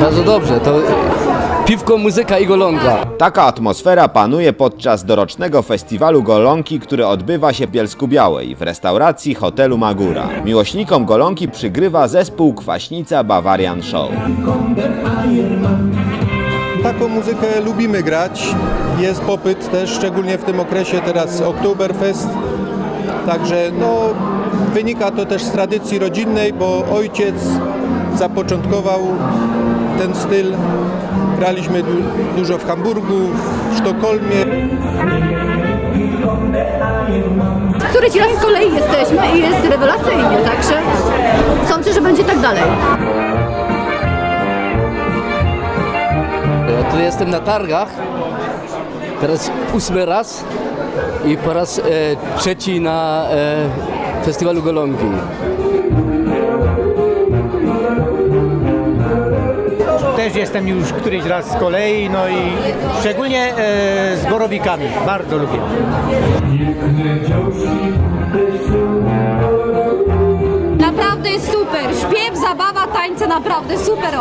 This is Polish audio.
Bardzo dobrze, to piwko, muzyka i golonka. Taka atmosfera panuje podczas dorocznego festiwalu Golonki, który odbywa się w Bielsku Białej w restauracji hotelu Magura. Miłośnikom Golonki przygrywa zespół Kwaśnica Bavarian Show. Taką muzykę lubimy grać. Jest popyt też, szczególnie w tym okresie teraz Oktoberfest. Także no, wynika to też z tradycji rodzinnej, bo ojciec zapoczątkował ten styl. Graliśmy du- dużo w Hamburgu, w Sztokholmie. Któryś raz z kolei jesteśmy i jest rewelacyjnie, także sądzę, że będzie tak dalej. Ja tu jestem na targach, teraz ósmy raz i po raz e, trzeci na e, festiwalu golonki. Też jestem już któryś raz z kolei, no i szczególnie e, z borowikami. Bardzo lubię. Naprawdę jest super. Śpiew, zabawa, tańce naprawdę super.